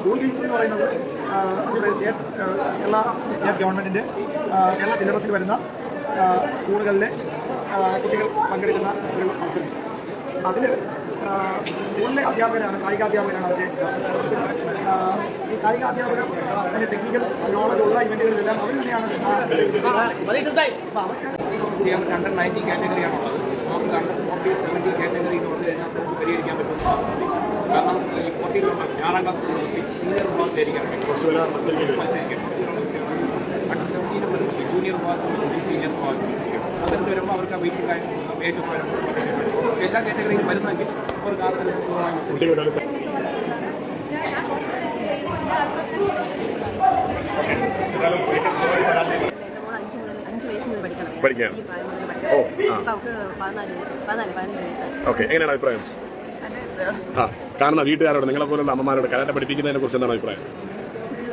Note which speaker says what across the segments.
Speaker 1: School games എന്ന് പറയുന്നത് നമ്മുടെ സ്റ്റേറ്റ് കേരള സ്റ്റേറ്റ് ഗവൺമെന്റിന്റെ കേരള സിലബസിൽ വരുന്ന സ്കൂളുകളിലെ കുട്ടികൾ പങ്കെടുക്കുന്ന ഒരു മത്സരം അതിൽ സ്കൂളിലെ അധ്യാപകരാണ് കായിക അധ്യാപകരാണ് അതിന്റെ ഈ കായിക അധ്യാപകർ അതിന്റെ ടെക്നിക്കൽ നോളജ് ഉള്ള ഇവന്റുകളിലെല്ലാം അവർ തന്നെയാണ് അവർക്ക്
Speaker 2: ചെയ്യാൻ അണ്ടർ നയന്റി കാറ്റഗറിയാണുള്ളത് നമുക്ക് അണ്ടർ ഫോർട്ടി സെവന്റി കാറ്റഗറി എന്ന് പറഞ്ഞു കഴിഞ്ഞാൽ പരിഹരിക്കാൻ സാധനമാണ് കാരണം ഈ ഫോർട്ടി ആറാം ക്ലാസ് സീനിയർ വിഭാഗത്തിലായിരിക്കാൻ മത്സരിക്കാം അണ്ടർ സെവന്റീന് ജൂനിയർ വിഭാഗത്തിൽ സീനിയർ വിഭാഗത്തിൽ അതിൽ വരുമ്പോൾ അവർക്ക് വെയിറ്റ് ഏജ് ഒക്കെ വരുമ്പോൾ എല്ലാ കാറ്റഗറിയിലും വരുന്നെങ്കിൽ അവർക്ക് ആ തലത്തിൽ സുഖമായി മത്സരിക്കാം.
Speaker 3: മുതൽ
Speaker 4: ഓ,
Speaker 3: പഠിക്കണം
Speaker 4: ആ. ഓക്കെ എങ്ങനെയാണ് അഭിപ്രായം? ആ കാണുന്ന വീട്ടുകാരോട് നിങ്ങളെ പോലുള്ള അമ്മമാരോട് കരാട്ടെ പഠിപ്പിക്കുന്നതിനെ കുറിച്ച് എന്താണ് അഭിപ്രായം?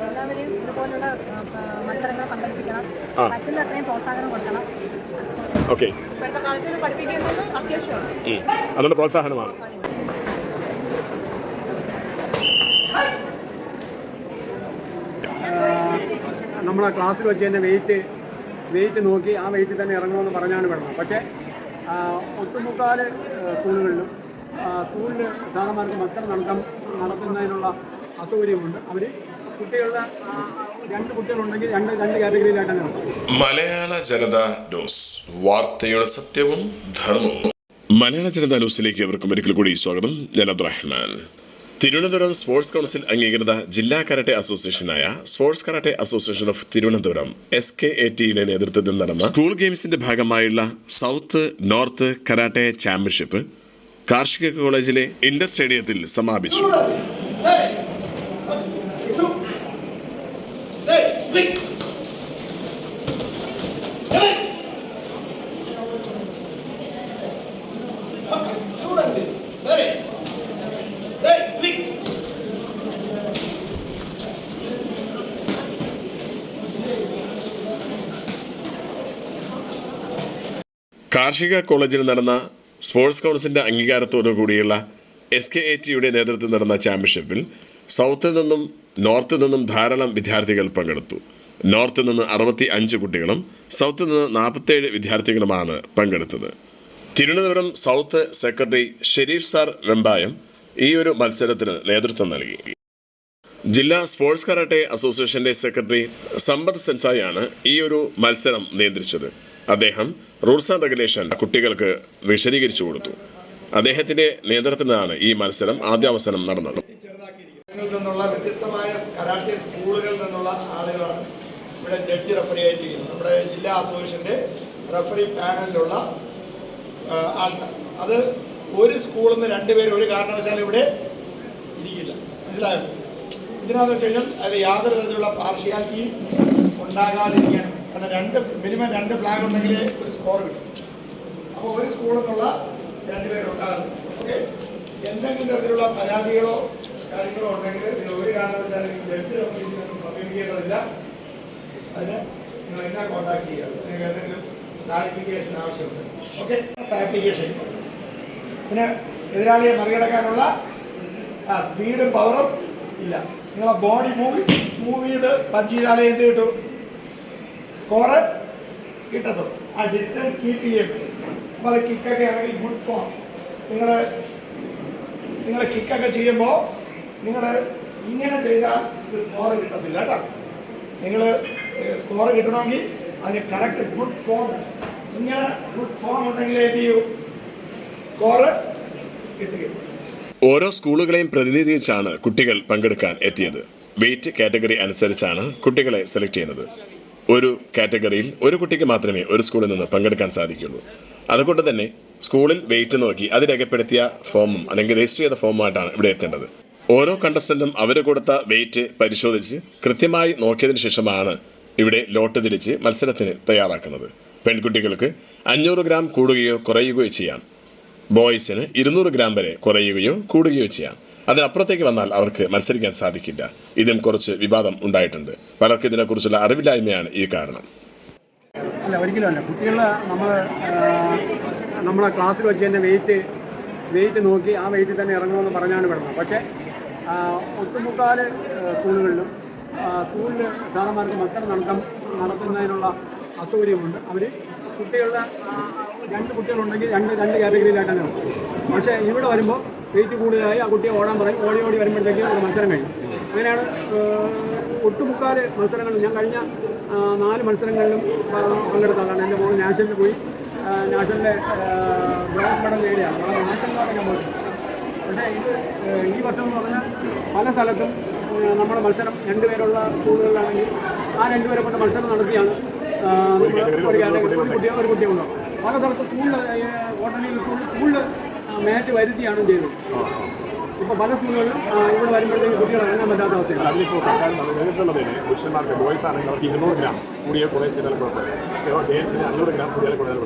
Speaker 5: എല്ലാവരെയും ഇതുപോലുള്ള ആ, മത്സരങ്ങൾ പങ്കെടുപ്പിക്കണം.
Speaker 4: ആ.
Speaker 5: പറ്റുന്ന അത്രയും പ്രോത്സാഹനം കൊടുക്കണം.
Speaker 4: ഓക്കെ.
Speaker 5: ഇപ്പോഴത്തെ കാലത്ത് ഇത് പഠിപ്പിക്കേണ്ടത് അത്യാവശ്യമാണ്.
Speaker 4: അതുകൊണ്ട് പ്രോത്സാഹനമാണ്.
Speaker 1: നമ്മളെ ക്ലാസ്സിൽ വെച്ച് തന്നെ വെയിറ്റ് വെയിറ്റ് നോക്കി ആ വെയിറ്റിൽ തന്നെ ഇറങ്ങണമെന്ന് പറഞ്ഞാണ് വിടുന്നത് പക്ഷേ ഒട്ടുമുക്കാൽ ഒട്ടുമുക്കാൽ സ്കൂളുകളിലും സ്കൂളിൽ സാറന്മാർക്ക് മത്സരം നടത്താൻ നടത്തുന്നതിനുള്ള അസൗകര്യമുണ്ട്. അവർ കുട്ടികളുടെ രണ്ട് കുട്ടികളുണ്ടെങ്കിൽ രണ്ട് രണ്ട് കാറ്റഗറിയിലായിട്ടാണ്
Speaker 6: മലയാള ജനത ന്യൂസ്. വാർത്തയുടെ സത്യവും ധർമ്മവും. മലയാള ജനത ന്യൂസിലേക്ക് അവർക്കും ഒരിക്കൽ കൂടി സ്വാഗതം. ഞാൻ അബ്ദുറഹ്മാൻ തിരുവനന്തപുരം സ്പോർട്സ് കൗൺസിൽ അംഗീകൃത ജില്ലാ karate അസോസിയേഷനായ sports karate association of Thiruvananthapuram S K A ടിയുടെ നേതൃത്വത്തിൽ നടന്ന സ്കൂൾ ഗെയിംസിന്റെ ഭാഗമായുള്ള സൗത്ത് നോർത്ത് കരാട്ടെ ചാമ്പ്യൻഷിപ്പ് കാർഷിക കോളേജിലെ ഇൻഡർ സ്റ്റേഡിയത്തിൽ സമാപിച്ചു. കാർഷിക കോളേജിൽ നടന്ന സ്പോർട്സ് കൗൺസിലിന്റെ അംഗീകാരത്തോടു കൂടിയുള്ള എസ് കെ എ ടിയുടെ നേതൃത്വം നടന്ന ചാമ്പ്യൻഷിപ്പിൽ സൗത്തിൽ നിന്നും നോർത്തിൽ നിന്നും ധാരാളം വിദ്യാർത്ഥികൾ പങ്കെടുത്തു. നോർത്തിൽ നിന്ന് അറുപത്തി അഞ്ച് കുട്ടികളും സൗത്തിൽ നിന്ന് നാൽപ്പത്തേഴ് വിദ്യാർത്ഥികളുമാണ് പങ്കെടുത്തത്. Thiruvananthapuram south secretary Sharif sir Vembayam ഈ ഒരു മത്സരത്തിന് നേതൃത്വം നൽകി. ജില്ലാ സ്പോർട്സ് കരാട്ടെ അസോസിയേഷന്റെ സെക്രട്ടറി സമ്പത്ത് സെൻസായാണ് ഈ ഒരു മത്സരം നിയന്ത്രിച്ചത്. അദ്ദേഹം റൂൾസ് ആൻഡ് റെഗുലേഷൻ കുട്ടികൾക്ക് വിശദീകരിച്ചു കൊടുത്തു. അദ്ദേഹത്തിന്റെ നേതൃത്വത്തിലാണ് ഈ മത്സരം ആദ്യാവസാനം നടന്നത്.
Speaker 7: വ്യത്യസ്തമായ ആളുകളാണ് ഇവിടെ ജഡ്ജി റെഫറി ആയിട്ടിരിക്കുന്നത്. നമ്മുടെ ജില്ലാ അസോസിയേഷന്റെ റെഫറി പാനലിലുള്ള ആൾക്കാർ. അത് ഒരു സ്കൂളിൽ നിന്ന് രണ്ടുപേരും ഒരു കാരണവശാലും ഇവിടെ ഇരിക്കില്ല. മനസ്സിലായോ? ഇതിനകത്ത് വെച്ച് കഴിഞ്ഞാൽ അതിൽ യാതൊരു തരത്തിലുള്ള പാർഷ്യാലിറ്റിയും ഉണ്ടാകാതിരിക്കാൻ കാരണം രണ്ട് മിനിമം രണ്ട് ഫ്ലാഗ് ഉണ്ടെങ്കിൽ ഒരു സ്കോർ കിട്ടും. അപ്പോൾ ഒരു സ്കൂളിൽ നിന്നുള്ള രണ്ടുപേരുണ്ടാകുന്നു ഓക്കെ എന്തെങ്കിലും തരത്തിലുള്ള പരാതികളോ കാര്യങ്ങളോ ഉണ്ടെങ്കിൽ നിങ്ങൾ ഒരു കാരണവശാലും ജഡ്ജി ഓഫീസിൽ സമീപിക്കേണ്ടതില്ല. അതിന് നിങ്ങൾ എന്നെ കോൺടാക്ട് ചെയ്യുക. നിങ്ങൾക്ക് എന്തെങ്കിലും ക്ലാരിഫിക്കേഷൻ ആവശ്യമുണ്ട്. ഓക്കെ ക്ലാരിഫിക്കേഷൻ പിന്നെ എതിരാളിയെ മറികടക്കാനുള്ള സ്പീഡും പവറും ഇല്ല. നിങ്ങളെ ബോഡി മൂവ് മൂവ് ചെയ്ത് പഞ്ച് ചെയ്താലേ എന്ത് കിട്ടും? സ്കോറ് കിട്ടത്തുള്ളൂ. ആ ഡിസ്റ്റൻസ് കീപ്പ് ചെയ്യും. അപ്പോൾ അത് കിക്കൊക്കെ ആണെങ്കിൽ ഗുഡ് ഫോം നിങ്ങൾ നിങ്ങൾ കിക്കൊക്കെ ചെയ്യുമ്പോൾ നിങ്ങൾ ഇങ്ങനെ ചെയ്താൽ ഇത് സ്കോർ കിട്ടത്തില്ല കേട്ടോ. നിങ്ങൾ സ്കോർ കിട്ടണമെങ്കിൽ അതിന് കറക്റ്റ് ഗുഡ് ഫോം ഇങ്ങനെ ഗുഡ് ഫോം ഉണ്ടെങ്കിൽ എന്ത് ചെയ്യൂ? സ്കോറ് കിട്ടുകയും.
Speaker 6: ഓരോ സ്കൂളുകളെയും പ്രതിനിധീകരിച്ചാണ് കുട്ടികൾ പങ്കെടുക്കാൻ എത്തിയത്. വെയിറ്റ് കാറ്റഗറി അനുസരിച്ചാണ് കുട്ടികളെ സെലക്ട് ചെയ്യുന്നത്. ഒരു കാറ്റഗറിയിൽ ഒരു കുട്ടിക്ക് മാത്രമേ ഒരു സ്കൂളിൽ നിന്ന് പങ്കെടുക്കാൻ സാധിക്കുള്ളൂ. അതുകൊണ്ട് തന്നെ സ്കൂളിൽ വെയിറ്റ് നോക്കി അത് രേഖപ്പെടുത്തിയ ഫോമും അല്ലെങ്കിൽ രജിസ്റ്റർ ചെയ്ത ഫോമുമായിട്ടാണ് ഇവിടെ എത്തേണ്ടത്. ഓരോ കണ്ടസ്റ്റന്റും അവർ കൊടുത്ത വെയിറ്റ് പരിശോധിച്ച് കൃത്യമായി നോക്കിയതിന് ശേഷമാണ് ഇവിടെ ലോട്ട് തിരിച്ച് മത്സരത്തിന് തയ്യാറാക്കുന്നത്. പെൺകുട്ടികൾക്ക് അഞ്ഞൂറ് ഗ്രാം കൂടുകയോ കുറയുകയോ ചെയ്യാം. ബോയ്സിന് ഇരുന്നൂറ് ഗ്രാം വരെ കുറയുകയോ കൂടുകയോ ചെയ്യാം. അതിനപ്പുറത്തേക്ക് വന്നാൽ അവർക്ക് മത്സരിക്കാൻ സാധിക്കില്ല. ഇതും കുറച്ച് വിവാദം ഉണ്ടായിട്ടുണ്ട്. പലർക്കും ഇതിനെക്കുറിച്ചുള്ള അറിവില്ലായ്മയാണ് ഈ കാരണം.
Speaker 1: അല്ല ഒരിക്കലും അല്ല. കുട്ടികൾ നമ്മൾ നമ്മളെ ക്ലാസ്സിൽ വെച്ച് തന്നെ വെയിറ്റ് വെയിറ്റ് നോക്കി ആ വെയിറ്റിൽ തന്നെ ഇറങ്ങുമെന്ന് പറഞ്ഞാണ് വിടുന്നത് പക്ഷേ ഒട്ടുമുക്കാൽ സ്കൂളുകളിലും സ്കൂളിൽ സാറന്മാർക്ക് മത്സരം നടത്താൻ നടത്തുന്നതിനുള്ള അസൗകര്യമുണ്ട്. അവർ കുട്ടികളുടെ രണ്ട് കുട്ടികളുണ്ടെങ്കിൽ രണ്ട് രണ്ട് കാറ്റഗറിയിലായിട്ടാണ് പക്ഷേ ഇവിടെ വരുമ്പോൾ വെയിറ്റ് കൂടുതലായി ആ കുട്ടിയെ ഓടാൻ പറയും ഓടി ഓടി വരുമ്പോഴത്തേക്കും ഒരു മത്സരം കഴിയും അങ്ങനെയാണ് ഒട്ടുമുക്കാൽ മത്സരങ്ങൾ ഞാൻ കഴിഞ്ഞ നാല് മത്സരങ്ങളിലും പങ്കെടുത്ത ആളാണ് എന്റെ മോൾ നാഷണലിൽ പോയി. നാഷണലിലെ ബ്രോൺസ് മെഡൽ നേടിയാണ്. നാഷണലിലാണ് ഞാൻ പോയത് പക്ഷേ ഇത് ഈ വർഷം എന്ന് പറഞ്ഞാൽ പല സ്ഥലത്തും നമ്മുടെ മത്സരം രണ്ടുപേരുള്ള സ്കൂളുകളിലാണെങ്കിൽ ആ രണ്ടുപേരെ കൊണ്ട് മത്സരം നടത്തിയാണ് ഒരു കുട്ടിയെ ഒരു കുട്ടിയെ ഉണ്ടാവും പല സ്ഥലത്ത് സ്കൂളിൽ ഓട്ടലിൽ സ്കൂളിൽ സ്കൂളിൽ മാച്ച് വരുത്തിയാണ് ചെയ്തത്. ഇപ്പോൾ പല സ്കൂളുകളിലും ഇവിടെ വരുമ്പോഴത്തേക്ക് കുട്ടികൾ ഇറങ്ങാൻ പറ്റാത്ത അവസ്ഥയാണ്.
Speaker 4: അതിലിപ്പോൾ സർക്കാർ നേരിട്ടുള്ളതിന് പുരുഷന്മാർക്ക് ബോയ്സ് ആണെങ്കിൽ അവർക്ക് ഇരുന്നൂറ് ഗ്രാം കൂടിയ കുറേ ചെയ്താൽ കുഴപ്പമില്ല. ഗേൾസിന് അഞ്ഞൂറ് ഗ്രാം കൂടിയാൽ കൂടുതൽ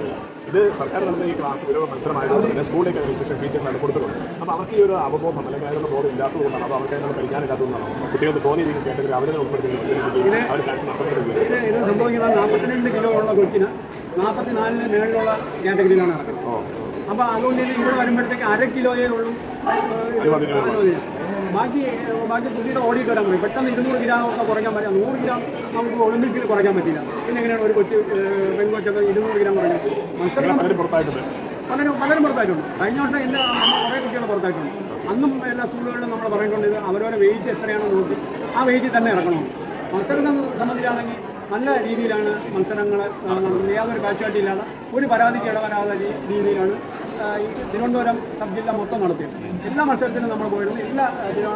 Speaker 4: ഇത് സർക്കാർ നടന്ന ഈ ക്ലാസ് ഒരു മത്സരമായതുകൊണ്ട് തന്നെ സ്കൂളിലേക്ക് അതിന് ഇൻസ്ട്രക്ഷൻ ടീച്ചേഴ്സ് ആണ് കൊടുത്തിട്ടുണ്ട് അപ്പോൾ അവർക്ക് ഈ ഒരു അവബോധം അല്ലെങ്കിൽ അതിനുള്ള ബോധം ഇല്ലാത്തതുകൊണ്ടാണ് അപ്പോൾ അവർക്ക് അതിനുള്ള പരിഹാരമില്ലാത്തതുകൊണ്ടാണ് കുട്ടികൾക്ക് തോന്നിയ രീതിയിൽ കേട്ടത് അവരെ ഉൾപ്പെടുത്തി അവർ ചാൻസ് നഷ്ടപ്പെടുന്നത്
Speaker 1: ഇത് ഇത് സംഭവിക്കുന്നത് നാൽപ്പത്തിരണ്ട് കിലോ ഉള്ള കൊച്ചിന് നാൽപ്പത്തിനാലിന് മേളിലുള്ള കാറ്റഗറിയിലാണ് നടക്കുന്നത്. അപ്പോൾ അതുകൊണ്ട് ഇവിടെ വരുമ്പോഴത്തേക്ക് അര കിലോയേ ഉള്ളൂ. ബാക്കി ബാക്കി കുട്ടിയുടെ ഓടി വരാൻ പറയും. പെട്ടെന്ന് ഇരുന്നൂറ് ഗ്രാം ഒക്കെ കുറയ്ക്കാൻ പറ്റില്ല. നൂറ് ഗ്രാം നമുക്ക് ഒളിമ്പിക്സിൽ കുറയ്ക്കാൻ പറ്റില്ല. പിന്നെ എങ്ങനെയാണ് ഒരു കൊച്ചു പെൺകൊച്ചൊക്കെ ഇരുന്നൂറ് ഗ്രാം കുറയ്ക്കുന്നത് മത്സരം പലരും പലരും പുറത്തായിട്ടുണ്ട്. കഴിഞ്ഞ വർഷം നമ്മൾ കുറേ കുട്ടികൾ പുറത്തായിട്ടുണ്ട്. അന്നും എല്ലാ സ്കൂളുകളിലും നമ്മൾ പറഞ്ഞിട്ടുണ്ട് ഇത് അവരവരെ വെയിറ്റ് എത്രയാണെന്ന് നോക്കി. ആ വെയിറ്റിൽ തന്നെ ഇറക്കണം. മത്സരത്തെ സംബന്ധിച്ചാണെങ്കിൽ നല്ല രീതിയിലാണ് മത്സരങ്ങൾ നടന്നത്. യാതൊരു കാഴ്ചവാട്ടിയില്ലാതെ ഒരു പരാതിക്ക് ഇടവരാതെ രീതിയിലാണ് തിരുവനന്തപുരം സബ് ജില്ല മൊത്തം നടത്തി. എല്ലാ മത്സരത്തിനും നമ്മൾ പോയിരുന്നു. എല്ലാ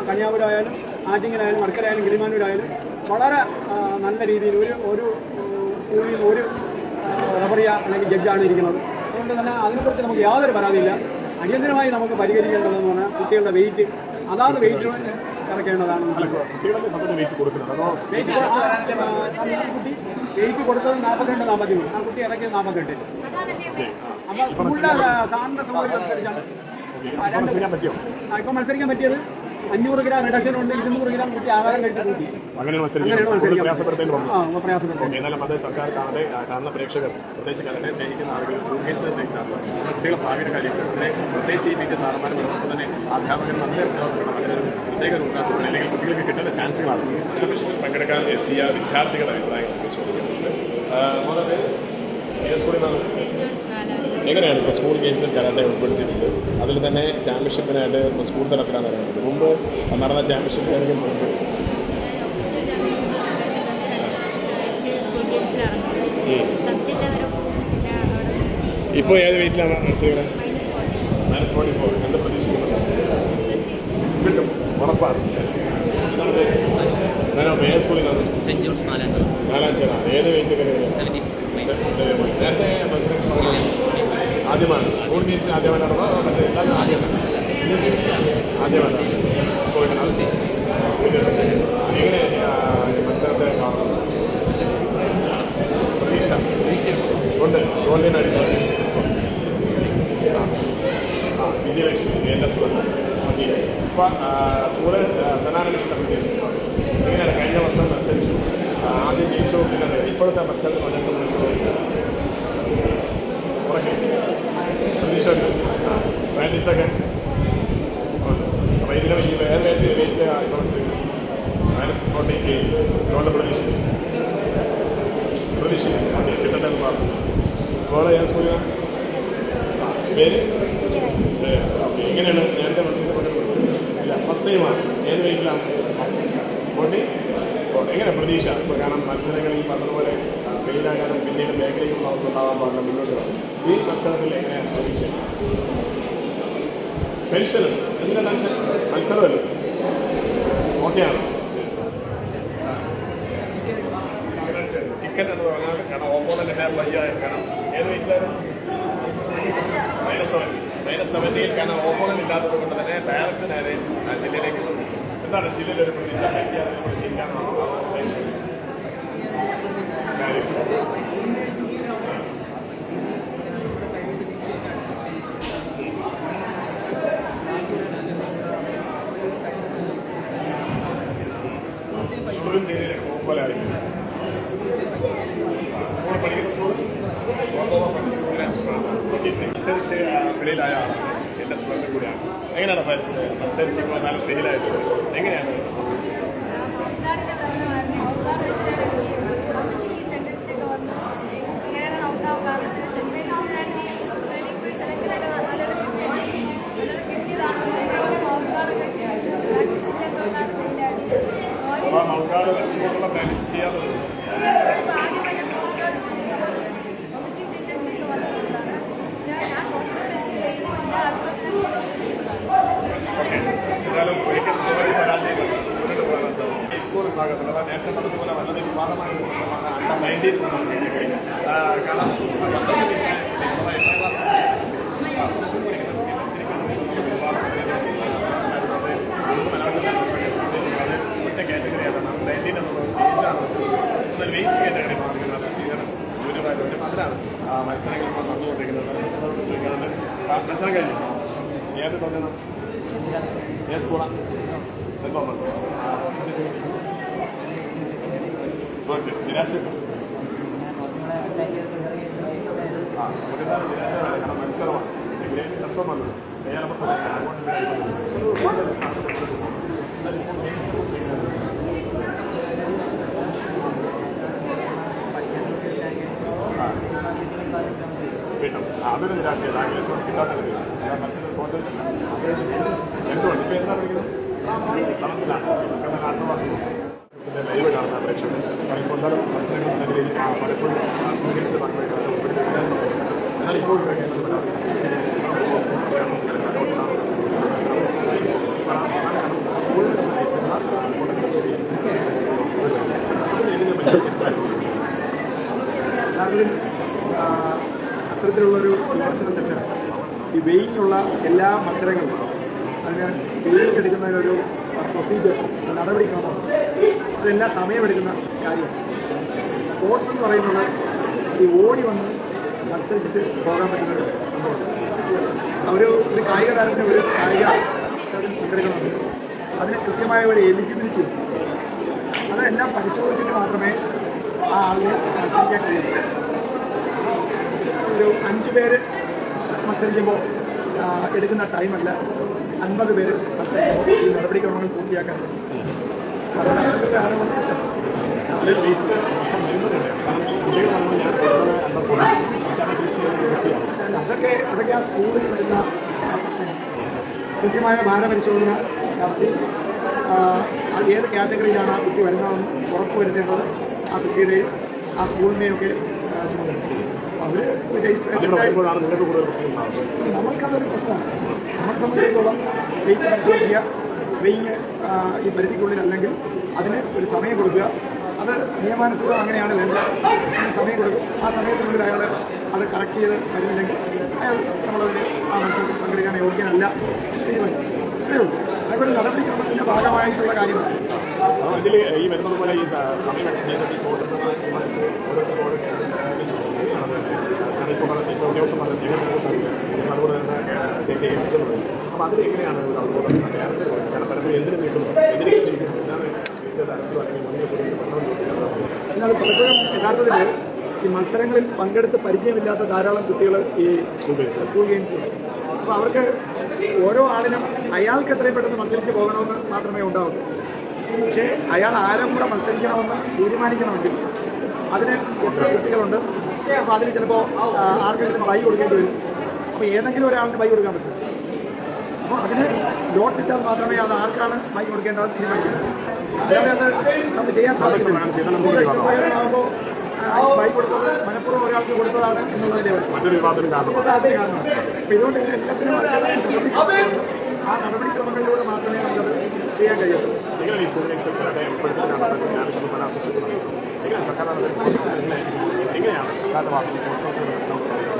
Speaker 1: കന്യാപുരമായാലും ആറ്റിങ്ങലായാലും മർക്കരായാലും കിളിമാനൂരായാലും വളരെ നല്ല രീതിയിൽ ഒരു ഒരു സ്കൂളിൽ ഒരു റബറിയ അല്ലെങ്കിൽ ജഡ്ജാണ് ഇരിക്കുന്നത്. അതുകൊണ്ട് തന്നെ അതിനെക്കുറിച്ച് നമുക്ക് യാതൊരു പരാതിയില്ല. അടിയന്തരമായി നമുക്ക് പരിഹരിക്കേണ്ടതെന്ന് പറഞ്ഞാൽ കുട്ടികളുടെ വെയിറ്റ് അതാത് വെയിറ്റ് ഇറക്കേണ്ടതാണ്.
Speaker 4: കുട്ടികളുടെ വെയിറ്റ് കൊടുക്കുന്നത് അതോ
Speaker 1: കുട്ടി വെയിറ്റ് കൊടുത്തത് നാൽപ്പത്തിരണ്ട് നാൽപ്പത്തി മൂന്ന് ആ കുട്ടി ഇറക്കിയത് നാൽപ്പത്തെട്ട് സാറിന്റെ സൗകര്യം അനുസരിച്ചാണ്. ആ, ഇപ്പം മത്സരിക്കാൻ പറ്റിയത് അഞ്ഞൂറ് ഗ്രാം റിഡക്ഷൻ ഉണ്ട് ഇരുന്നൂറ് ഗ്രാം കുട്ടി ആഹാരം കഴിച്ച് കൂട്ടി.
Speaker 4: അങ്ങനെ മത്സരിക്കാൻ
Speaker 1: അങ്ങനെയാണ്
Speaker 4: കൂടുതൽ
Speaker 1: മത്സരിക്കാൻ
Speaker 4: പ്രയാസപ്പെടുത്തേണ്ടി വന്നു.
Speaker 1: ആ പ്രയാസപ്പെട്ടു
Speaker 4: ഓക്കെ എന്നാലും അത് സർക്കാർ കാണാതെ കാണുന്ന പ്രേക്ഷകർ പ്രത്യേകിച്ച് കലനെ സ്നേഹിക്കുന്ന ആളുകൾ സ്കൂൾ ഗെയിംസിനെ സ്നേഹിക്കുന്ന ആളുകൾ കുട്ടികളുടെ ഭാവിയുടെ കാര്യങ്ങൾ അതിനെ പ്രത്യേകിച്ച് ഈ ടീച്ചർ സാറന്മാരും അതോടൊപ്പം തന്നെ അധ്യാപകർ നല്ല ഒരു അല്ലെങ്കിൽ കുട്ടികൾക്ക് കിട്ടുന്ന ചാൻസുകളാണ്. എക്സിബിഷനിൽ പങ്കെടുക്കാൻ എത്തിയ വിദ്യാർത്ഥികളുടെ അഭിപ്രായം ചോദിക്കുന്നുണ്ട് എങ്ങനെയാണ് ഇപ്പോൾ സ്കൂൾ ഗെയിംസിൽ കരാട്ടെ ഉൾപ്പെടുത്തിയിട്ടുണ്ട്? അതിൽ തന്നെ ചാമ്പ്യൻഷിപ്പിനായിട്ട് ഇപ്പോൾ സ്കൂൾ തലത്തിലാണ് ഇറങ്ങുന്നത്. മുമ്പ് നടന്ന ചാമ്പ്യൻഷിപ്പിലായിരിക്കും മുമ്പ്. ഇപ്പോൾ ഏത് വെയിറ്റിലാണ് മത്സരിക്കുന്നത് മൈനസ് ഫോർട്ടി ഫോർ എന്താ പ്രതീക്ഷിക്കുന്നത്? കിട്ടും. ഉറപ്പാണ്. ഏത് സ്കൂളിലാണ്
Speaker 8: സെന്റ് ജോൺസ് നാലാം
Speaker 4: നാലാം ഏത് വെയിറ്റ് നേരത്തെ ആദ്യമാണ്. സ്കൂൾ ഗെയിംസിന് ആദ്യമായിട്ടാണോ മറ്റേ ആദ്യമായിട്ടാണ് എങ്ങനെ മത്സരത്തെ കാണുന്നത്? പ്രതീക്ഷ? ഉണ്ട്. ഗോൾഡിന് അടിക്കുന്നത് ആ. ആ വിജയലക്ഷ്മി എന്റെ സ്കൂൾ ഇപ്പം സ്കൂൾ സനാനലക്ഷ്മി കമ്മിറ്റി ഇങ്ങനെയാണ് കഴിഞ്ഞ വർഷം മത്സരിച്ചു? ആദ്യം ജയിച്ചു പിന്നെ ഇപ്പോഴത്തെ മത്സരത്തിൽ പങ്കെടുക്കുന്നത് ഉറക്കെ. പ്രതീക്ഷ ഉണ്ട്. പ്രാക്ടീസൊക്കെ ഉണ്ട് അപ്പോൾ ഇതിന് ഈ വേറെ വെയിറ്റ് വെയിറ്റിൽ ഇപ്പോൾ മൈനസ് ഫോർട്ടി എയ്റ്റ് ഗോൾഡ് പ്രതീക്ഷ പ്രതീക്ഷ കിട്ടട്ടെ എന്ന് പറഞ്ഞു അപ്പോൾ ഏത് സ്കൂളിലാണ്? പേര്? എങ്ങനെയാണ്? നേരത്തെ ഇല്ല ഫസ്റ്റ് ടൈമാണ് ഏത് വെയിറ്റിലാണ് ഫോർട്ടി എങ്ങനെ? പ്രതീക്ഷ. ഇപ്പോൾ കാരണം ഈ പറഞ്ഞതുപോലെ ഫെയിലാകാനും പിന്നീട് മേഖലയ്ക്കുള്ള അവസ്ഥ ഉണ്ടാകാൻ പാടില്ല. മുന്നോട്ട് ഈ മത്സരത്തിൽ എങ്ങനെയാണ് പ്രതീക്ഷ? ടെൻഷൻ എന്തിനാ ടെൻഷൻ മത്സരമല്ല? ഓക്കെയാണ് ടിക്കറ്റ് എന്ന് പറഞ്ഞാൽ കാരണം ഓപ്പോണന്റിന്റെ വയ്യായിരുന്നു കാരണം ഏത് വെയിറ്റിലായിരുന്നു മൈനസ് സെവന്റി മൈനസ് സെവന്റിയിൽ കാരണം ഓപ്പോണന്റ് ഇല്ലാത്തത് കൊണ്ട് തന്നെ ഡയറക്റ്റ് നേരെ ആ ജില്ലയിലേക്ക് വന്നു. എന്താണ് ജില്ലയിൽ ഒരു പ്രതീക്ഷ കാര്യം ചുവരും തീരെ പോലെ ആയിരിക്കും സ്കൂൾ പഠിക്കുന്ന സ്കൂൾ അനുസരിച്ച് വെളിയിലായ എന്റെ സ്റ്റുഡന്റ് കൂടിയാണ്. എങ്ങനെയാണ് മത്സരിച്ച് ഇപ്പോൾ എന്നാലും ഫെയിലായിട്ട് എങ്ങനെയാണ് അപ്പോൾ മൗക്കാട് വെച്ചുകൊണ്ടുള്ള പ്രാക്ടീസ് ചെയ്യാത്തത് ഓക്കെ എന്നാലും ഒരിക്കൽ ഇതുവരെ പരാജയം മുന്നോട്ട് പോകാൻ സാധിക്കും ഈ സ്കൂൾ വിഭാഗത്തിൽ അതായത് നേരത്തെ പറഞ്ഞതുപോലെ വളരെ വിവാദമായ ഒരു സംഭവമാണ് അണ്ടർ നയന്റീൻ കാരണം പന്ത്രണ്ട് വയസ്സിന് എട്ടാം ക്ലാസ് ഒറ്റ കാറ്റഗറിയാണ് നയന്റീൻ എന്നുള്ളത് തിരിച്ചാണ് എന്നാൽ വെയിറ്റ് കാറ്റഗറി മാറിക്കുന്നത് സ്വീകരണം ഗുരുവായൂർ അതിലാണ് മത്സരങ്ങൾ ഇപ്പോൾ നടന്നുകൊണ്ടിരിക്കുന്നത് ചോദിക്കാറുണ്ട് ആ, മത്സരം കഴിഞ്ഞു ഏത് തോന്നുന്നു ഏത് സ്കൂളാണ് സെന്റ് തോമസ് ഓക്കെ നിരാശയുണ്ടോ ആ നമുക്കെന്താണ് നിരാശ വേണ്ട കാരണം മത്സരമാണ് ഗ്രേറ്റ് രസമല്ല തയ്യാറെടുപ്പ് അങ്ങോട്ട് അതൊരു നിരാശയല്ല അങ്ങനെ ശ്രമം കിട്ടാത്ത രീതിയിൽ മത്സരം തോന്നില്ല എന്തുകൊണ്ട് ഇപ്പം എന്താ കളിക്കുന്നത് കളത്തിലാണ് കാരണം അടുത്ത മാസം ലൈവ് കാണുന്ന പ്രേക്ഷകർ കാരണം കൊണ്ടാലും മത്സരങ്ങൾ നല്ല രീതിയിൽ പലപ്പോഴും സ്റ്റുഡൻസ് എന്നാൽ ഇപ്പോൾ
Speaker 7: ആ, അത്തരത്തിലുള്ളൊരു വിമർശനം തെറ്റാണ് ഈ വെയിലുള്ള എല്ലാ മത്സരങ്ങളും അതിന് വെയിങ് എടുക്കുന്നതിനൊരു പ്രൊസീജിയർ നടപടിക്രമം അതെല്ലാം സമയമെടുക്കുന്ന കാര്യമാണ് സ്പോർട്സ് എന്ന് പറയുന്നത് ഈ ഓടി വന്ന് മത്സരിച്ചിട്ട് പോകാൻ പറ്റുന്ന ഒരു സംഭവമാണ് ഒരു ഒരു കായിക താരത്തിന് ഒരു കായിക പങ്കെടുക്കണമെങ്കിൽ അതിന് കൃത്യമായ ഒരു എലിജിബിലിറ്റി അതെല്ലാം പരിശോധിച്ചിട്ട് മാത്രമേ ആ ആളിനെ മത്സരിക്കാൻ കഴിയുള്ളൂ ഒരു അഞ്ച് പേര് മത്സരിക്കുമ്പോൾ എടുക്കുന്ന ടൈമല്ല അൻപത് പേര് ഈ നടപടിക്രമങ്ങൾ പൂർത്തിയാക്കാൻ കാരണം. അതൊക്കെ അതൊക്കെ ആ സ്കൂളിൽ വരുന്ന പ്രശ്നങ്ങൾ കൃത്യമായ ഭാരപരിശോധന നടത്തി. ഏത് കാറ്റഗറിയിലാണ് ആ കുട്ടി വരുന്നതെന്ന് ഉറപ്പുവരുത്തേണ്ടത് ആ കുട്ടിയുടെയും ആ സ്കൂളിന്റെയും ഒക്കെ ചുമതല. നമുക്കതൊരു പ്രശ്നമാണ് നമ്മളെ സംബന്ധിച്ചിടത്തോളം വെയിറ്റ് പരിശോധിക്കുക വെയിങ് ഈ പരിധിക്കുള്ളിൽ അല്ലെങ്കിൽ അതിന് ഒരു സമയം കൊടുക്കുക അത് നിയമാനുസൃതം അങ്ങനെയാണ് വേണ്ടത് സമയം കൊടുക്കും ആ സമയത്തിനുള്ളിൽ അയാൾ അത് കറക്റ്റ് ചെയ്ത് വരുന്നില്ലെങ്കിൽ അയാൾ നമ്മളതിന് ആ മത്സരത്തിൽ പങ്കെടുക്കാൻ യോഗ്യനല്ല അതൊരു നടപടിക്രമത്തിന്റെ ഭാഗമായിട്ടുള്ള കാര്യമാണ്
Speaker 4: ഇതിൽ ഈ വരുന്നത് പോലെ ഈ സമയം ചെയ്തിട്ട് ഈ സ്വതന്ത്രമായി തീരുമാനിച്ച് ഓരോരുത്തർ ഓരോ കാരണം ഉദ്യോഗസ്ഥൻ പറഞ്ഞ അതുപോലെ തന്നെ ഏൽപ്പിച്ചത് അപ്പോൾ അതിലെങ്ങനെയാണ് ഒരു അതുപോലെ കൊടുക്കുന്നത്? കാരണം പലപ്പോഴും എന്തിനു നീട്ടുന്നു എന്തിനു
Speaker 7: എന്നാൽ പലപ്പോഴും യഥാർത്ഥത്തിൽ ഈ മത്സരങ്ങളിൽ പങ്കെടുത്ത് പരിചയമില്ലാത്ത ധാരാളം കുട്ടികൾ ഈ
Speaker 4: സ്കൂൾ
Speaker 7: ഗെയിംസ് അപ്പോൾ അവർക്ക് ഓരോ ആളിനും അയാൾക്ക് എത്രയും പെട്ടെന്ന് മത്സരിച്ച് പോകണമെന്ന് മാത്രമേ ഉണ്ടാവൂ. പക്ഷേ അയാൾ ആരും കൂടെ മത്സരിക്കണമെന്ന് തീരുമാനിക്കണമെങ്കിൽ അതിന് എത്ര കുട്ടികളുണ്ട്. അപ്പോൾ അതിന് ചിലപ്പോൾ ആർക്കെങ്കിലും ബൈ കൊടുക്കേണ്ടി വരും. അപ്പോൾ ഏതെങ്കിലും ഒരാൾക്ക് ബൈ കൊടുക്കാൻ പറ്റും. അപ്പോൾ അതിന് ലോട്ട് ഇട്ടാൽ മാത്രമേ അത് ആർക്കാണ് ബൈ കൊടുക്കേണ്ടത് തീരുമാനിക്കുന്നത് അല്ലാതെ അത് നമുക്ക് ചെയ്യാൻ സാധിക്കില്ല. ആകുമ്പോൾ ബൈ കൊടുത്തത് മനഃപൂർവം ഒരാൾക്ക് കൊടുത്തതാണ് എന്നുള്ളതിന്റെ
Speaker 4: മറ്റൊരു വിവാദത്തിന്
Speaker 7: കാരണം. ഇതുകൊണ്ട് എല്ലാത്തിനും ആ നടപടിക്രമങ്ങളിലൂടെ മാത്രമേ നമുക്കത് ചെയ്യാൻ കഴിയൂ
Speaker 4: എങ്ങനെ ആവശ്യം പല അസോസിയേഷൻ എങ്ങനെയാണ് സർക്കാർ എങ്ങനെ എങ്ങനെയാണ് സർക്കാരിന്റെ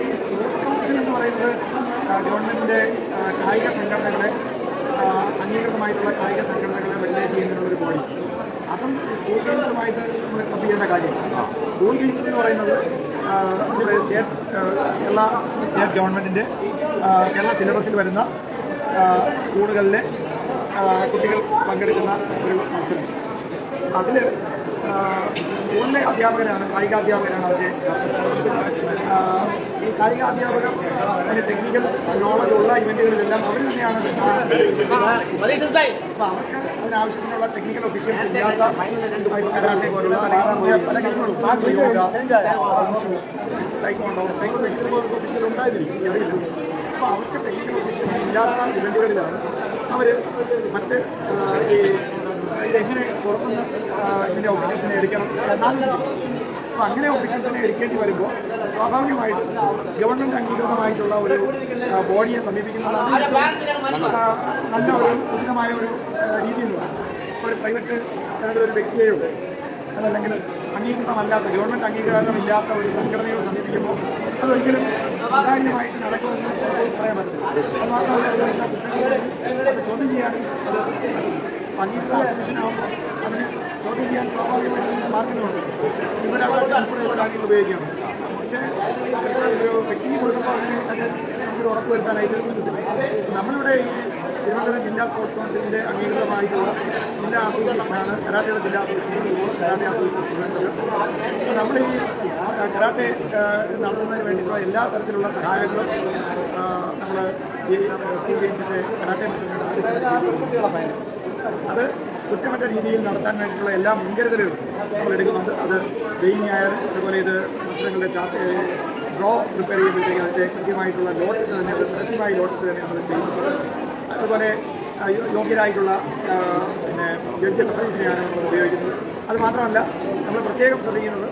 Speaker 7: ഈ സ്പോർട്സ് കൗൺസിൽ എന്ന് പറയുന്നത് ഗവൺമെന്റിന്റെ കായിക സംഘടനകളെ അംഗീകൃതമായിട്ടുള്ള കായിക സംഘടനകളെ റെഗുലേറ്റ് ചെയ്യുന്നതിനുള്ളൊരു ബോഡി അതും ഈ സ്കൂൾ ഗെയിംസുമായിട്ട് നമ്മൾ ക്ലബ് ചെയ്യേണ്ട കാര്യമാണ് സ്കൂൾ ഗെയിംസ് എന്ന് പറയുന്നത് നമ്മുടെ സ്റ്റേറ്റ് കേരള സ്റ്റേറ്റ് ഗവൺമെന്റിന്റെ കേരള സിലബസിൽ വരുന്ന സ്കൂളുകളിലെ കുട്ടികൾ പങ്കെടുക്കുന്ന ഒരു മത്സരം. അതിൽ സ്കൂളിലെ അധ്യാപകരാണ് കായിക അധ്യാപകരാണ് അതിന്റെ ഈ കായിക അധ്യാപകർ അതിന്റെ ടെക്നിക്കൽ നോളജ് ഉള്ള ഇവന്റുകളിലെല്ലാം അവർ തന്നെയാണ് അപ്പോൾ അവർക്ക് അതിനാവശ്യത്തിനുള്ള ടെക്നിക്കൽ ഒഫീഷ്യൽസ് ഇല്ലാത്ത കരാട്ടെ പല ഒഫീഷ്യൽ ഉണ്ടായിരിക്കും അറിയില്ല. അപ്പോൾ അവർക്ക് ടെക്നിക്കൽ ഒഫീഷ്യൽസ് ഇല്ലാത്ത ഇവന്റുകളിലാണ് അവർ മറ്റ് ഈ ഇതെങ്ങനെ പുറത്തുനിന്ന് ഇതിന്റെ ഒഫീഷ്യൽസിനെ എടുക്കണം. അപ്പോൾ അങ്ങനെ ഓഫീഷ്യൽസിനെ എടുക്കേണ്ടി വരുമ്പോൾ സ്വാഭാവികമായിട്ടും ഗവൺമെന്റ് അംഗീകൃതമായിട്ടുള്ള ഒരു ബോഡിയെ സമീപിക്കുന്നതാണ് നല്ല ഒരു ഉചിതമായ ഒരു രീതി എന്ന് പറയുന്നത് ഇപ്പോൾ ഒരു പ്രൈവറ്റ് ഒരു വ്യക്തിയെയോ അതല്ലെങ്കിൽ അംഗീകൃതമല്ലാത്ത ഗവൺമെന്റ് അംഗീകാരമില്ലാത്ത ഒരു സംഘടനയോ സമീപിക്കുമ്പോൾ അതൊരിക്കലും സുതാര്യമായിട്ട് നടക്കുമെന്ന് പറയാൻ പറ്റില്ല. അത് മാത്രമല്ല ചോദ്യം ചെയ്യാൻ അത് വരുത്താനായിട്ട് നമ്മളിവിടെ ഈ തിരുവനന്തപുരം ജില്ലാ സ്പോർട്സ് കൗൺസിലിന്റെ അംഗീകൃതമായിട്ടുള്ള ജില്ലാ അസോസിയേഷനാണ് കരാട്ടയുടെ ജില്ലാ അസോസിയേഷൻ കരാട്ടെ അസോസിയേഷൻ തിരുവനന്തപുരം. നമ്മൾ ഈ കരാട്ടെ നടത്തുന്നതിന് വേണ്ടിയിട്ടുള്ള എല്ലാ തരത്തിലുള്ള സഹായങ്ങളും നമ്മൾ ഈ സ്കൂൾ ഗെയിംസിന്റെ കരാട്ടെ മത്സരങ്ങൾ അത് കുറ്റമറ്റ രീതിയിൽ നടത്താൻ വേണ്ടിയിട്ടുള്ള എല്ലാ മുൻകരുതലുകളും നമ്മൾ എടുക്കുന്നുണ്ട്. അത് ആയാലും അതുപോലെ ഇത് മത്സരങ്ങളുടെ ചാർട്ട് ഡ്രോ പ്രിപ്പയർ ചെയ്യുമ്പോഴത്തേക്ക് അതിന്റെ കൃത്യമായിട്ടുള്ള ലോട്ടത്ത് തന്നെ അത് പരസ്യമായി ലോട്ടത്ത് തന്നെ നമ്മൾ ചെയ്യുന്നത് അതുപോലെ യോഗ്യരായിട്ടുള്ള പിന്നെ ജഡ്ജ് റെഫറൻസിനെയാണ് നമ്മൾ ഉപയോഗിക്കുന്നത്. അത് മാത്രമല്ല നമ്മൾ പ്രത്യേകം ശ്രദ്ധിക്കുന്നത്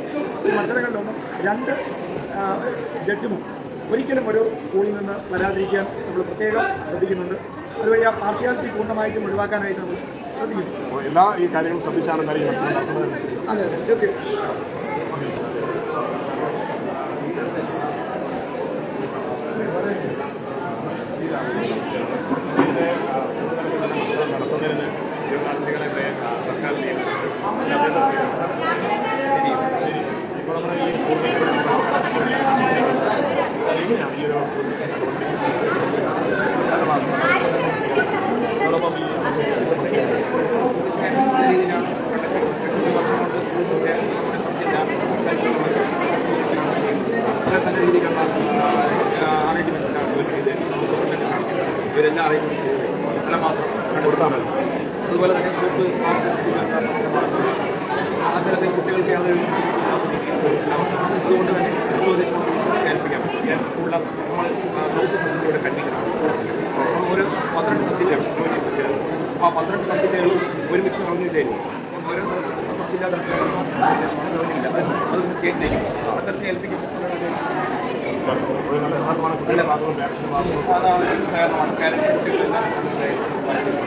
Speaker 7: ഈ മത്സരങ്ങളിലൊന്നും രണ്ട് ജഡ്ജുമോ ജഡ്ജും ഒരിക്കലും ഒരു സ്കൂളിൽ നിന്ന് വരാതിരിക്കാൻ നമ്മൾ പ്രത്യേകം ശ്രദ്ധിക്കുന്നുണ്ട്. അതുവഴി ആ പാർഷ്യാലിറ്റി പൂർണമായിട്ടും ഒഴിവാക്കാനായിട്ട് നമ്മൾ ശ്രദ്ധിക്കുന്നു
Speaker 4: എല്ലാ ഈ കാര്യങ്ങളും ശ്രദ്ധിച്ചാണ്
Speaker 7: അതെ അതെ തീർച്ചയായും
Speaker 4: ഇതിന്റെ ആ, സ്കൂളുകളിൽ തന്നെ മത്സരം നടത്തുന്നതിന് തീർത്ഥാടനങ്ങളെ സർക്കാർ നിയമിച്ചിട്ടുണ്ട് ശരി ഇപ്പോൾ നമ്മുടെ ഈ സ്കൂൾ മത്സരം എങ്ങനെയാണ് ഈ ഒരു സ്കൂൾ സർക്കാരിന്റെ ഭാഗത്തുനിന്ന് അതോടൊപ്പം ഈ
Speaker 2: രീതിയിലാണ് എട്ട് വർഷം കൊണ്ട് സ്കൂൾസിന്റെ നമ്മുടെ സബ്ജക്റ്റ് അത്ര നല്ല രീതിയിലുള്ള അറേഞ്ച്മെന്റ്സിനാണ് ഒരു ഇത് ഇവരെല്ലാം അറേഞ്ച്മെന്റ് ചെയ്ത് സ്ഥലം മാത്രം
Speaker 4: കൊടുത്താൽ മതി
Speaker 2: അതുപോലെ തന്നെ നടത്തുന്നത് അത്തരത്തിൽ കുട്ടികൾക്ക് അവസരം അതുകൊണ്ട് തന്നെ കേൾപ്പിക്കാം സ്കൂളിലെ നമ്മൾ സൗത്ത് സബ്ജക്റ്റിലൂടെ കണ്ടിക്കണം ഓരോ പന്ത്രണ്ട് സബ്ജക്റ്റാണ് അപ്പോൾ ആ പന്ത്രണ്ട് സബ്ജക്റ്റുകളും ഒരുമിച്ച് പറഞ്ഞിട്ടായിരിക്കും ഓരോ സബ്ജക്റ്റ് അതൊന്ന് സ്റ്റേറ്റിലേക്ക് അത്തരത്തിൽ ഏൽപ്പിക്കും
Speaker 4: ഒരു നല്ല സഹകരണമാണ് കുട്ടികളുടെ ഭാഗത്തും പാരൻസിന്റെ ഭാഗത്തും
Speaker 2: അതാണ് സഹകരണമാണ് പാരൻസ് കുട്ടികളെല്ലാം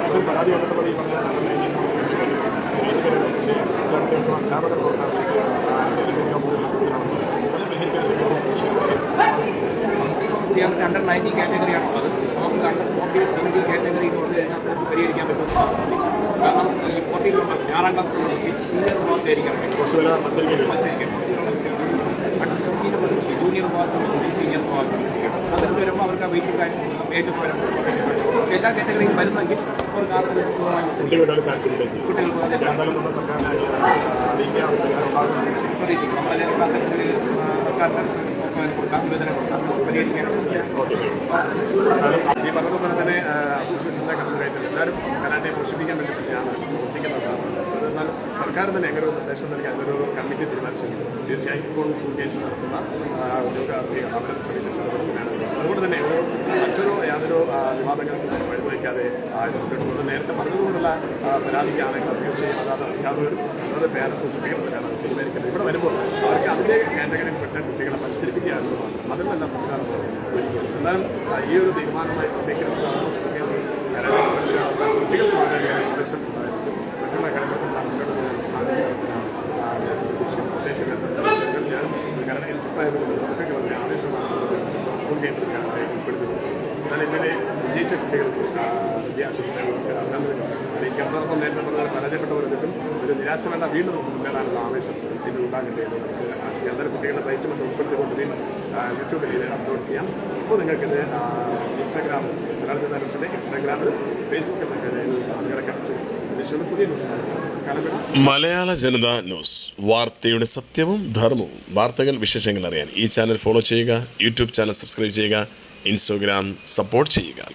Speaker 4: ഒരു പരാതി വന്നപ്പോൾ ഈ പറഞ്ഞ ഈ അധ്യാപകർ
Speaker 2: ചെയ്യാൻ അണ്ടർ നയന്റീൻ കാറ്റഗറിയാണ് ഉള്ളത് നമുക്ക് അണ്ടർ ഫോർട്ടി സെവന്റീൻ കാറ്റഗറി പറഞ്ഞു കഴിഞ്ഞാൽ നമുക്ക് പരിഹരിക്കാൻ പറ്റും കാരണം ഈ ഫോർട്ടിയിലുള്ള ആറാം ക്ലാസ് സീനിയർ
Speaker 4: വരും
Speaker 2: മത്സരിക്കണം ജൂനിയർ വിഭാഗത്തിൽ സി വിഭാഗത്തിൽ ഭാഗത്തും വരുമ്പോൾ അവർക്ക് ആ വെയിറ്റും കാര്യം ഏജ് എല്ലാ കാറ്റഗറിയും വരുന്നെങ്കിൽ
Speaker 4: ഒരു ഉണ്ടാകുമെന്ന്
Speaker 2: പ്രതീക്ഷിക്കും. നമ്മളെല്ലാം ആ സർക്കാരിന് കൊടുക്കാൻ നിവേദനം കൊടുക്കാം.
Speaker 4: ഈ പറഞ്ഞതുപോലെ തന്നെ അസോസിയേഷന്റെ കടന്നു കടന്നുകയറ്റം എല്ലാവരും കരാട്ടെ പോഷിപ്പിക്കാൻ വേണ്ടി തന്നെയാണ് പ്രവർത്തിക്കുന്നതാണ് എന്നാലും സർക്കാർ തന്നെ അങ്ങനെ ഒരു നിർദ്ദേശം നൽകി അതിനൊരു കമ്മിറ്റി തീരുമാനിച്ചിട്ടുണ്ട് തീർച്ചയായും ഇപ്പോൾ ഗെയിംസ് നടത്തുന്ന ഉദ്യോഗാർത്ഥി അവരെ സമീപിച്ചത് തന്നെയാണ് അതുകൊണ്ട് തന്നെ ഒരു മറ്റൊരു യാതൊരു വിവാദങ്ങൾക്കും വഴിവയ്ക്കാതെ മുന്നോട്ട് നേരത്തെ പറഞ്ഞതുകൊണ്ടുള്ള പരാതിക്കാണെങ്കിൽ തീർച്ചയായും അതാത് അധ്യാപകരും അതാത് പേരൻസ് കുട്ടികളെയാണ് തീരുമാനിക്കുന്നത്. ഇവിടെ വരുമ്പോൾ അവർക്ക് അതിന്റെ കാറ്റഗറിയിൽ പെട്ട കുട്ടികളെ മത്സരിപ്പിക്കുക എന്നുള്ളതാണ്. അതിൽ സംവിധാനം ഒരുക്കിയത്. എന്നാലും ഈ ഒരു തീരുമാനമായി പ്രത്യേകിച്ച് സ്കൂൾ ഗെയിംസ് കരാട്ടെ കുട്ടികൾക്ക് വളരെ ആവശ്യം ഉണ്ടായിരുന്നു മറ്റുള്ള കാര്യങ്ങൾക്കുള്ള മുന്നോട്ട് പോകാൻ സാധിക്കുന്നതിനാണ് ആ, ഞാൻ ഉദ്ദേശിക്കുന്നത് ഉദ്ദേശിക്കുന്നത് ഞാൻ ഇൻസ്പയറുകൊണ്ട് നമുക്കൊക്കെ വളരെ ആവേശമാണ് സ്കൂൾ ഗെയിംസിൽ കരാട്ടെ ഉൾപ്പെടുത്തുന്നത് എന്നാൽ ഇന്നലെ വിജയിച്ച കുട്ടികൾക്ക് വിജയാശംസകൾക്ക് അഭിനന്ദനങ്ങൾ അതോടൊപ്പം നേരത്തെ പറഞ്ഞ പരാജയപ്പെട്ടവർക്കും ഒരു നിരാശ വേണ്ട വീണ്ടും മുന്നേറാനുള്ള ആവേശം ഇത് ഉണ്ടാകട്ടെ എന്ന് നമുക്ക് ആശിക്കാം എന്തായാലും കുട്ടികളുടെ ബൈറ്റുമെന്ന് ഉൾപ്പെടുത്തിക്കൊണ്ട് വീണ്ടും യൂട്യൂബിൽ ഇത് അപ്ലോഡ് ചെയ്യാം. അപ്പോൾ നിങ്ങൾക്ക് ഇൻസ്റ്റാഗ്രാം ഇൻസ്റ്റാഗ്രാമിൽ മലയാളത്തിൽ ഇൻസ്റ്റാഗ്രാമിൽ ഫേസ്ബുക്കിൽ
Speaker 6: മലയാള ജനത ന്യൂസ്. വാർത്തയുടെ സത്യവും ധർമ്മവും. വാർത്തകൾ വിശേഷങ്ങൾ അറിയാൻ ഈ ചാനൽ ഫോളോ ചെയ്യുക യൂട്യൂബ് ചാനൽ സബ്സ്ക്രൈബ് ചെയ്യുക ഇൻസ്റ്റഗ്രാം സപ്പോർട്ട് ചെയ്യുക.